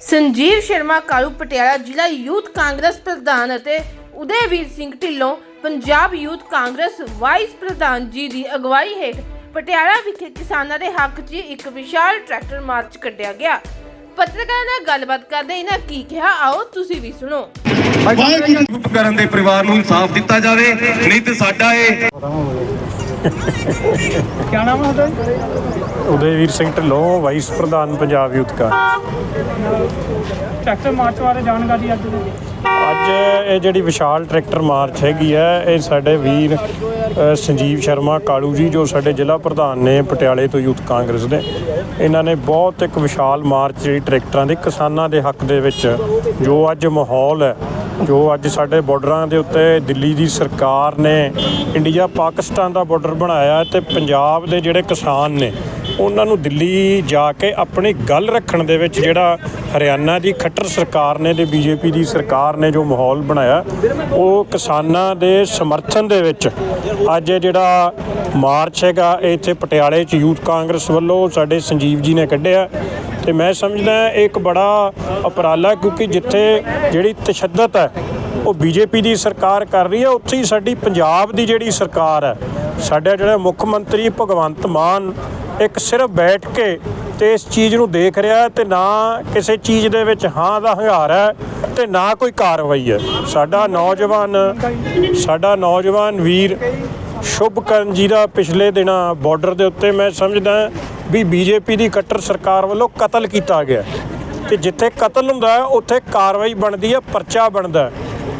ਸੰਜੀਵ ਸ਼ਰਮਾ, ਕਾਲੂ ਪਟਿਆਲਾ ਜ਼ਿਲ੍ਹਾ ਯੂਥ ਕਾਂਗਰਸ ਪ੍ਰਧਾਨ ਅਤੇ ਉਦੈਵੀਰ ਸਿੰਘ ਢਿੱਲੋਂ ਪੰਜਾਬ ਯੂਥ ਕਾਂਗਰਸ ਵਾਈਸ ਪ੍ਰਧਾਨ ਜੀ ਦੀ ਅਗਵਾਈ ਹੇਠ ਪਟਿਆਲਾ ਵਿਖੇ ਕਿਸਾਨਾਂ ਦੇ ਹੱਕ 'ਚ ਇੱਕ ਵਿਸ਼ਾਲ ਟਰੈਕਟਰ ਮਾਰਚ ਕੱਢਿਆ ਗਿਆ। ਪੱਤਰਕਾਰਾਂ ਨਾਲ ਗੱਲਬਾਤ ਕਰਦੇ ਇਹਨਾਂ ਕੀ ਕਿਹਾ, ਆਓ ਤੁਸੀਂ ਵੀ ਸੁਣੋ। ਵਾਹਿਗੁਰੂ ਕਰਨ ਦੇ ਪਰਿਵਾਰ ਨੂੰ ਇਨਸਾਫ ਦਿੱਤਾ ਜਾਵੇ, ਨਹੀਂ ਤੇ ਸਾਡਾ ਇਹ ਕਿਆ ਨਾਮ ਹੈ ਤੁਹਾਡਾ? ਉਦੈਵੀਰ ਸਿੰਘ ਢਿੱਲੋਂ ਵਾਈਸ ਪ੍ਰਧਾਨ ਪੰਜਾਬ ਯੂਥ ਕਾ ਟਰੈਕਟਰ ਮਾਰਚ ਬਾਰੇ ਜਾਣਕਾਰੀ ਅੱਜ ਦੀ ਅੱਜ ਇਹ ਜਿਹੜੀ ਵਿਸ਼ਾਲ ਟਰੈਕਟਰ ਮਾਰਚ ਹੈਗੀ ਹੈ ਇਹ ਸਾਡੇ ਵੀਰ ਸੰਜੀਵ ਸ਼ਰਮਾ ਕਾਲੂ ਜੀ ਜੋ ਸਾਡੇ ਜ਼ਿਲ੍ਹਾ ਪ੍ਰਧਾਨ ਨੇ ਪਟਿਆਲੇ ਤੋਂ ਯੂਥ ਕਾਂਗਰਸ ਦੇ। ਇਹਨਾਂ ਨੇ ਬਹੁਤ ਇੱਕ ਵਿਸ਼ਾਲ ਮਾਰਚ ਜਿਹੜੀ ਟਰੈਕਟਰਾਂ ਦੇ ਕਿਸਾਨਾਂ ਦੇ ਹੱਕ ਦੇ ਵਿੱਚ ਜੋ ਅੱਜ ਮਾਹੌਲ ਹੈ ਜੋ ਅੱਜ ਸਾਡੇ ਬਾਰਡਰਾਂ ਦੇ ਉੱਤੇ ਦਿੱਲੀ ਦੀ ਸਰਕਾਰ ਨੇ ਇੰਡੀਆ ਪਾਕਿਸਤਾਨ ਦਾ ਬਾਰਡਰ ਬਣਾਇਆ ਤੇ ਪੰਜਾਬ ਦੇ ਜਿਹੜੇ ਕਿਸਾਨ ਨੇ, ਉਹਨਾਂ ਨੂੰ ਦਿੱਲੀ ਜਾ ਕੇ ਆਪਣੀ ਗੱਲ ਰੱਖਣ ਦੇ ਵਿੱਚ ਜਿਹੜਾ ਹਰਿਆਣਾ ਦੀ ਖੱਟਰ ਸਰਕਾਰ ਨੇ ਤੇ ਬੀਜੇਪੀ ਦੀ ਸਰਕਾਰ ਨੇ ਜੋ ਮਾਹੌਲ ਬਣਾਇਆ, ਉਹ ਕਿਸਾਨਾਂ ਦੇ ਸਮਰਥਨ ਦੇ ਵਿੱਚ ਅੱਜ ਜਿਹੜਾ ਮਾਰਚ ਹੈਗਾ, ਇਹ ਇੱਥੇ ਪਟਿਆਲੇ 'ਚ ਯੂਥ ਕਾਂਗਰਸ ਵੱਲੋਂ ਸਾਡੇ ਸੰਜੀਵ ਜੀ ਨੇ ਕੱਢਿਆ। ਤੇ ਮੈਂ ਸਮਝਦਾ ਇਹ ਇੱਕ ਬੜਾ ਉਪਰਾਲਾ, ਕਿਉਂਕਿ ਜਿੱਥੇ ਜਿਹੜੀ ਤਸ਼ੱਦਦ ਹੈ, ਉਹ ਬੀਜੇਪੀ ਦੀ ਸਰਕਾਰ ਕਰ ਰਹੀ ਹੈ, ਉੱਥੇ ਹੀ ਸਾਡੀ ਪੰਜਾਬ ਦੀ ਜਿਹੜੀ ਸਰਕਾਰ ਹੈ, ਸਾਡਾ ਜਿਹੜਾ ਮੁੱਖ ਮੰਤਰੀ ਭਗਵੰਤ ਮਾਨ ਇੱਕ ਸਿਰਫ ਬੈਠ ਕੇ ਤੇ ਇਸ ਚੀਜ਼ ਨੂੰ ਦੇਖ ਰਿਹਾ ਹੈ ਤੇ ਨਾ ਕਿਸੇ ਚੀਜ਼ ਦੇ ਵਿੱਚ ਹਾਂ ਦਾ ਹੰਗਾਰ ਹੈ ਤੇ ਨਾ ਕੋਈ ਕਾਰਵਾਈ ਹੈ। ਸਾਡਾ ਨੌਜਵਾਨ ਸਾਡਾ ਨੌਜਵਾਨ ਵੀਰ ਸ਼ੁਭਕਰਨ ਜੀ ਦਾ ਪਿਛਲੇ ਦਿਨਾਂ ਬਾਰਡਰ ਦੇ ਉੱਤੇ ਮੈਂ ਸਮਝਦਾ ਵੀ ਬੀਜੇਪੀ ਦੀ ਕੱਟਰ ਸਰਕਾਰ ਵੱਲੋਂ ਕਤਲ ਕੀਤਾ ਗਿਆ। ਤੇ ਜਿੱਥੇ ਕਤਲ ਹੁੰਦਾ ਹੈ, ਉੱਥੇ ਕਾਰਵਾਈ ਬਣਦੀ ਹੈ, ਪਰਚਾ ਬਣਦਾ ਹੈ।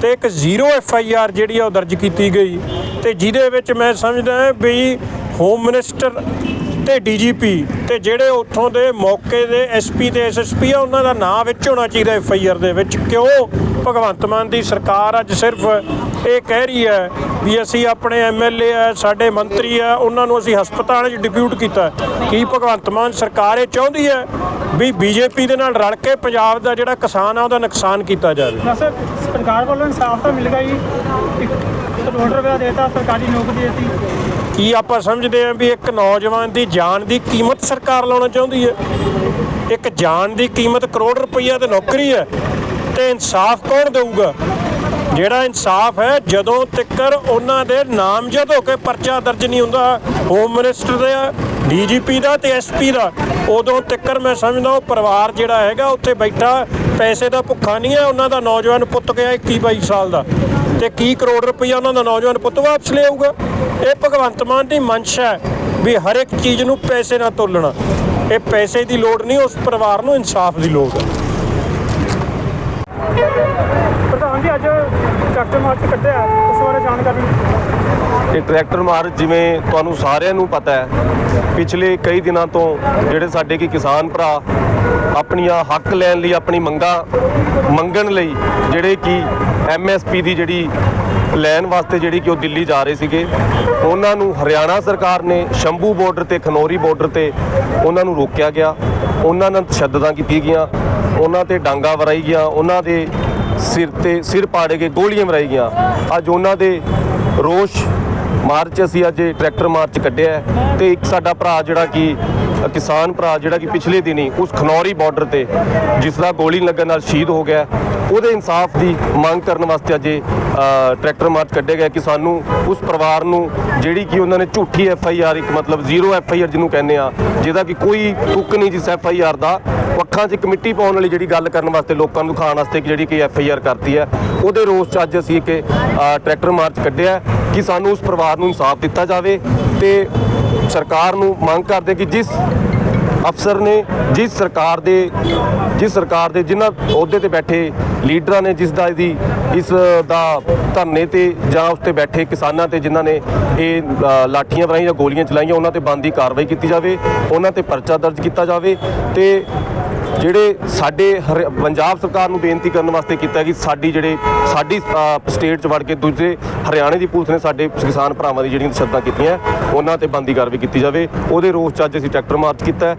ਤੇ ਇੱਕ ਜ਼ੀਰੋ ਐਫ ਆਈ ਆਰ ਜਿਹੜੀ ਆ, ਉਹ ਦਰਜ ਕੀਤੀ ਗਈ। ਤੇ ਜਿਹਦੇ ਵਿੱਚ ਮੈਂ ਸਮਝਦਾ ਵੀ ਹੋਮ ਮਿਨਿਸਟਰ ਤੇ ਡੀਜੀਪੀ ਤੇ ਜਿਹੜੇ ਉੱਥੋਂ ਦੇ ਮੌਕੇ ਦੇ ਐਸਪੀ ਤੇ ਐਸਐਸਪੀ ਆ, ਉਹਨਾਂ ਦਾ ਨਾਂ ਵਿੱਚ ਹੋਣਾ ਚਾਹੀਦਾ ਐਫ ਆਈ ਆਰ ਦੇ ਵਿੱਚ। ਕਿਉਂ? ਭਗਵੰਤ ਮਾਨ ਦੀ ਸਰਕਾਰ ਅੱਜ ਸਿਰਫ ਇਹ ਕਹਿ ਰਹੀ ਹੈ ਵੀ ਅਸੀਂ ਆਪਣੇ ਐਮਐਲਏ ਆ ਸਾਡੇ ਮੰਤਰੀ ਆ ਉਹਨਾਂ ਨੂੰ ਅਸੀਂ ਹਸਪਤਾਲ 'ਚ ਡਿਪਿਊਟ ਕੀਤਾ। ਕੀ ਭਗਵੰਤ ਮਾਨ ਸਰਕਾਰ ਇਹ ਚਾਹੁੰਦੀ ਹੈ ਵੀ ਬੀਜੇਪੀ ਦੇ ਨਾਲ ਰਲ ਕੇ ਪੰਜਾਬ ਦਾ ਜਿਹੜਾ ਕਿਸਾਨ ਆ ਉਹਦਾ ਨੁਕਸਾਨ ਕੀਤਾ ਜਾਵੇ? ਸਰਕਾਰ ਵੱਲੋਂ ਇਨਸਾਫ ਤਾਂ ਮਿਲ ਜੀ। ਇੱਕ ਕਰੋੜ ਰੁਪਇਆ ਦੇਤਾ ਸਰਕਾਰੀ ਨੌਕਰੀ ਦਿੱਤੀ। ਕੀ ਆਪਾਂ ਸਮਝਦੇ ਹਾਂ ਵੀ ਇੱਕ ਨੌਜਵਾਨ ਦੀ ਜਾਨ ਦੀ ਕੀਮਤ ਸਰਕਾਰ ਲਾਉਣਾ ਚਾਹੁੰਦੀ ਹੈ? ਇੱਕ ਜਾਨ ਦੀ ਕੀਮਤ ਕਰੋੜ ਰੁਪਈਆ ਤੇ ਨੌਕਰੀ ਹੈ ਤੇ ਇਨਸਾਫ ਕੌਣ ਦੇਊਗਾ? ਜਿਹੜਾ ਇਨਸਾਫ ਹੈ, ਜਦੋਂ ਤੱਕਰ ਉਹਨਾਂ ਦੇ ਨਾਮਜ਼ਦ ਹੋ ਕੇ ਪਰਚਾ ਦਰਜ ਨਹੀਂ ਹੁੰਦਾ ਹੋਮ ਮਿਨਿਸਟਰ ਦਾ ਡੀਜੀਪੀ ਦਾ ਤੇ ਐਸਪੀ ਦਾ, ਉਦੋਂ ਤੱਕਰ ਮੈਂ ਸਮਝਦਾ ਉਹ ਪਰਿਵਾਰ ਜਿਹੜਾ ਹੈਗਾ, ਉੱਥੇ ਬੈਠਾ, ਪੈਸੇ ਦਾ ਭੁੱਖਾ ਨਹੀਂ ਹੈ, ਉਹਨਾਂ ਦਾ ਨੌਜਵਾਨ ਪੁੱਤ ਗਿਆ 21 22 ਸਾਲ ਦਾ ਤੇ ਕੀ ਕਰੋੜ ਰੁਪਈਆ ਉਹਨਾਂ ਦਾ ਨੌਜਵਾਨ ਪੁੱਤ ਵਾਪਸ ਲਿਆਊਗਾ? ਇਹ ਭਗਵੰਤ ਮਾਨ ਦੀ ਮਨਸ਼ਾ ਹੈ ਵੀ ਹਰ ਇੱਕ ਚੀਜ਼ ਨੂੰ ਪੈਸੇ ਨਾਲ ਤੋਲਣਾ। ਇਹ ਪੈਸੇ ਦੀ ਲੋੜ ਨਹੀਂ, ਉਸ ਪਰਿਵਾਰ ਨੂੰ ਇਨਸਾਫ ਦੀ ਲੋੜ ਹੈ ਪ੍ਰਧਾਨ ਜੀ ਅੱਜ ਟਰੈਕਟਰ ਮਾਰਚ ਕੱਢਿਆ, ਉਸ ਬਾਰੇ ਜਾਣਕਾਰੀ ਇਹ ਟਰੈਕਟਰ ਮਾਰਚ ਜਿਵੇਂ ਤੁਹਾਨੂੰ ਸਾਰਿਆਂ ਨੂੰ ਪਤਾ ਹੈ, ਪਿਛਲੇ ਕਈ ਦਿਨਾਂ ਤੋਂ ਜਿਹੜੇ ਸਾਡੇ ਕੀ ਕਿਸਾਨ ਭਰਾ ਆਪਣੀਆਂ ਹੱਕ ਲੈਣ ਲਈ, ਆਪਣੀ ਮੰਗਾਂ ਮੰਗਣ ਲਈ ਜਿਹੜੇ ਕਿ ਐਮਐਸਪੀ ਦੀ ਜਿਹੜੀ ਲੈਣ ਵਾਸਤੇ ਜਿਹੜੀ ਕਿ ਉਹ ਦਿੱਲੀ ਜਾ ਰਹੇ ਸੀਗੇ, ਉਹਨਾਂ ਨੂੰ ਹਰਿਆਣਾ ਸਰਕਾਰ ਨੇ ਸ਼ੰਭੂ ਬਾਰਡਰ ਤੇ, ਖਨੌਰੀ ਬਾਰਡਰ ਤੇ ਉਹਨਾਂ ਨੂੰ ਰੋਕਿਆ ਗਿਆ। ਉਹਨਾਂ ਨਾਲ ਤਸ਼ੱਦਦਾਂ ਕੀਤੀਆਂ ਗਈਆਂ, ਉਹਨਾਂ ਤੇ ਡਾਂਗਾ ਵਰਾਈ ਗਿਆ, ਉਹਨਾਂ ਦੇ ਸਿਰ ਤੇ ਸਿਰ ਪਾੜੇ ਗਏ, ਗੋਲੀਆਂ ਮਰਾਈ ਗਈਆਂ। ਅੱਜ ਉਹਨਾਂ ਦੇ ਰੋਸ਼ ਮਾਰਚ ਅਸੀਂ ਅੱਜ ਟਰੈਕਟਰ ਮਾਰਚ ਕੱਢਿਆ ਹੈ ਤੇ ਇੱਕ ਸਾਡਾ ਭਰਾ ਜਿਹੜਾ ਕਿ, ਕਿਸਾਨ ਭਰਾ ਜਿਹੜਾ ਕਿ ਪਿਛਲੇ ਦਿਨੀ ਉਸ ਖਨੌਰੀ ਬਾਰਡਰ ਤੇ ਜਿਸ ਦਾ ਗੋਲੀ ਲੱਗਣ ਨਾਲ ਸ਼ਹੀਦ ਹੋ ਗਿਆ ਉਹਦੇ ਇਨਸਾਫ ਦੀ ਮੰਗ ਕਰਨ ਵਾਸਤੇ ਅੱਜ ਟਰੈਕਟਰ ਮਾਰਚ ਕੱਢਿਆ ਗਿਆ ਕਿ ਸਾਨੂੰ ਉਸ ਪਰਿਵਾਰ ਨੂੰ ਜਿਹੜੀ ਕਿ ਉਹਨਾਂ ਨੇ ਝੂਠੀ ਐਫ ਆਈ ਆਰ ਇੱਕ ਮਤਲਬ ਜ਼ੀਰੋ ਐਫ ਆਈ ਆਰ ਜਿਹਨੂੰ ਕਹਿੰਦੇ ਆ, ਜਿਹਦਾ ਕਿ ਕੋਈ ਤੁੱਕ ਨਹੀਂ ਜਿਸ ਐਫ ਆਈ ਆਰ ਦਾ। ਅੱਖਾਂ 'ਚ ਕਮੇਟੀ ਪਾਉਣ ਵਾਲੀ ਜਿਹੜੀ ਗੱਲ ਕਰਨ ਵਾਸਤੇ ਲੋਕਾਂ ਨੂੰ ਖਾਣ ਵਾਸਤੇ ਕਿ ਜਿਹੜੀ ਕਿ ਐਫ ਆਈ ਆਰ ਕਰਤੀ ਹੈ, ਉਹਦੇ ਰੋਸ 'ਚ ਅੱਜ ਅਸੀਂ ਇੱਕ ਟਰੈਕਟਰ ਮਾਰਚ ਕੱਢਿਆ ਕਿ ਸਾਨੂੰ ਉਸ ਪਰਿਵਾਰ ਨੂੰ ਇਨਸਾਫ ਦਿੱਤਾ ਜਾਵੇ ਤੇ ਸਰਕਾਰ ਨੂੰ ਮੰਗ ਕਰਦੇ ਕਿ ਜਿਸ ਅਫਸਰ ਨੇ, ਜਿਸ ਸਰਕਾਰ ਦੇ, ਜਿਸ ਸਰਕਾਰ ਦੇ ਜਿਨ੍ਹਾਂ ਅਹੁਦੇ ਤੇ ਬੈਠੇ ਲੀਡਰਾਂ ਨੇ, ਜਿਸ ਦਾ ਇਹਦੀ, ਇਸ ਦਾ ਧਰਨੇ ਤੇ ਜਾਂ ਉਸ ਤੇ ਬੈਠੇ ਕਿਸਾਨਾਂ ਤੇ ਜਿਨ੍ਹਾਂ ਨੇ ਇਹ ਲਾਠੀਆਂ ਵਰਾਈਆਂ ਜਾਂ ਗੋਲੀਆਂ ਚਲਾਈਆਂ, ਉਹਨਾਂ ਤੇ ਬੰਦੀ ਕਾਰਵਾਈ ਕੀਤੀ ਜਾਵੇ, ਉਹਨਾਂ ਤੇ ਪਰਚਾ ਦਰਜ ਕੀਤਾ ਜਾਵੇ ਤੇ ਜਿਹੜੇ ਸਾਡੇ ਹਰਿ- ਪੰਜਾਬ ਸਰਕਾਰ ਨੂੰ ਬੇਨਤੀ ਕਰਨ ਵਾਸਤੇ ਕੀਤਾ ਕਿ ਸਾਡੀ ਜਿਹੜੇ, ਸਾਡੀ ਸਟੇਟ 'ਚ ਵੜ ਕੇ ਦੂਜੇ ਹਰਿਆਣੇ ਦੀ ਪੁਲਿਸ ਨੇ ਸਾਡੇ ਕਿਸਾਨ ਭਰਾਵਾਂ ਦੀ ਜਿਹੜੀਆਂ ਤਸ਼ੱਦਦਾਂ ਕੀਤੀਆਂ, ਉਹਨਾਂ ਤੇ ਬੰਦੀ ਕਾਰਵਾਈ ਕੀਤੀ ਜਾਵੇ। ਉਹਦੇ ਰੋਸ 'ਚ ਅੱਜ ਅਸੀਂ ਟਰੈਕਟਰ ਮਾਰਚ ਕੀਤਾ ਹੈ।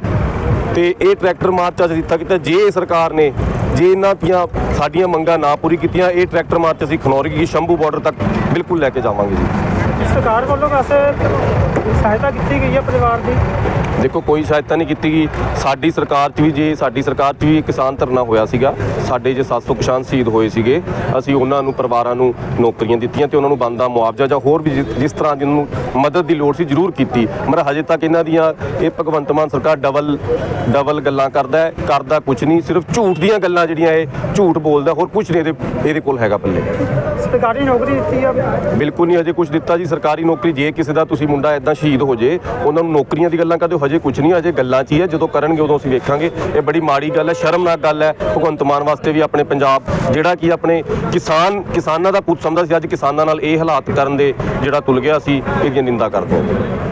ਤੇ ਇਹ ਟਰੈਕਟਰ ਮਾਰਚ ਅੱਜ ਦਿੱਤਾ ਕੀਤਾ, ਜੇ ਸਰਕਾਰ ਨੇ, ਜੇ ਇਹਨਾਂ ਦੀਆਂ, ਸਾਡੀਆਂ ਮੰਗਾਂ ਨਾ ਪੂਰੀ ਕੀਤੀਆਂ, ਇਹ ਟਰੈਕਟਰ ਮਾਰਚ ਅਸੀਂ ਖਨੌਰੀ ਕੀ ਸ਼ੰਭੂ ਬਾਰਡਰ ਤੱਕ ਬਿਲਕੁਲ ਲੈ ਕੇ ਜਾਵਾਂਗੇ ਜੀ। ਸਰਕਾਰ ਵੱਲੋਂ ਵੈਸੇ ਸਹਾਇਤਾ ਕੀਤੀ ਗਈ ਹੈ ਪਰਿਵਾਰ ਦੀ? ਦੇਖੋ ਕੋਈ ਸਹਾਇਤਾ ਨਹੀਂ ਕੀਤੀ ਗਈ। ਸਾਡੀ ਸਰਕਾਰ 'ਚ ਵੀ ਜੇ ਸਾਡੀ ਸਰਕਾਰ 'ਚ ਵੀ ਕਿਸਾਨ ਧਰਨਾ ਹੋਇਆ ਸੀਗਾ। ਸਾਡੇ ਜੇ 700 ਕਿਸਾਨ ਸ਼ਹੀਦ ਹੋਏ ਸੀਗੇ। ਅਸੀਂ ਉਹਨਾਂ ਨੂੰ ਪਰਿਵਾਰਾਂ ਨੂੰ ਨੌਕਰੀਆਂ ਦਿੱਤੀਆਂ ਤੇ ਉਹਨਾਂ ਨੂੰ ਬੰਦਾ ਮੁਆਵਜ਼ਾ ਜਾਂ ਹੋਰ ਵੀ ਜਿ- ਜਿਸ ਤਰ੍ਹਾਂ ਜਿਹਨੂੰ ਮਦਦ ਦੀ ਲੋੜ ਸੀ ਜ਼ਰੂਰ ਕੀਤੀ। ਮਰ ਹਜੇ ਤੱਕ ਇਹਨਾਂ ਦੀਆਂ ਇਹ ਭਗਵੰਤ ਮਾਨ ਸਰਕਾਰ ਡਬਲ ਡਬਲ ਗੱਲਾਂ ਕਰਦਾ ਹੈ ਕਰਦਾ ਕੁਝ ਨਹੀਂ ਸਿਰਫ ਝੂਠ ਦੀਆਂ ਗੱਲਾਂ ਜਿਹੜੀਆਂ ਇਹ ਝੂਠ ਬੋਲਦਾ ਹੋਰ ਕੁਝ ਨਹੀਂ ਇਹਦੇ ਇਹਦੇ ਕੋਲ ਹੈਗਾ ਪੱਲੇ। ਸਰਕਾਰੀ ਨੌਕਰੀ ਦਿੱਤੀ ਆ? ਬਿਲਕੁਲ ਨਹੀਂ ਹਜੇ ਕੁਝ ਦਿੱਤਾ ਜੀ ਸਰਕਾਰੀ ਨੌਕਰੀ ਜੇ ਕਿਸੇ ਦਾ ਤੁਸੀਂ ਮੁੰਡਾ ਇਦਾਂ ਸ਼ਹੀਦ ਹੋ ਜੇ, ਉਹਨਾਂ ਨੂੰ ਨੌਕਰੀਆਂ ਦੀ ਗੱਲਾਂ ਕਰਦੇ ਹੋ, ਹਜੇ ਕੁਝ ਨਹੀਂ, ਹਜੇ ਗੱਲਾਂ 'ਚ ਹੀ ਹੈ ਜਦੋਂ ਕਰਨਗੇ ਉਦੋਂ ਅਸੀਂ ਵੇਖਾਂਗੇ। ਇਹ ਬੜੀ ਮਾੜੀ ਗੱਲ ਹੈ, ਸ਼ਰਮਨਾਕ ਗੱਲ ਹੈ, ਭਗਵੰਤ ਮਾਨ ਵਾਸਤੇ ਵੀ ਆਪਣੇ ਪੰਜਾਬ, ਜਿਹੜਾ ਕਿ ਆਪਣੇ ਕਿਸਾਨ, ਕਿਸਾਨਾਂ ਦਾ ਪੁੱਤ ਸਮਝਦਾ ਸੀ, ਅੱਜ ਕਿਸਾਨਾਂ ਨਾਲ ਇਹ ਹਾਲਾਤ ਕਰਨ ਦੇ ਜਿਹੜਾ ਤੁਲ ਗਿਆ ਸੀ ਇਹਦੀ ਨਿੰਦਾ ਕਰਦੇ ਹਾਂ।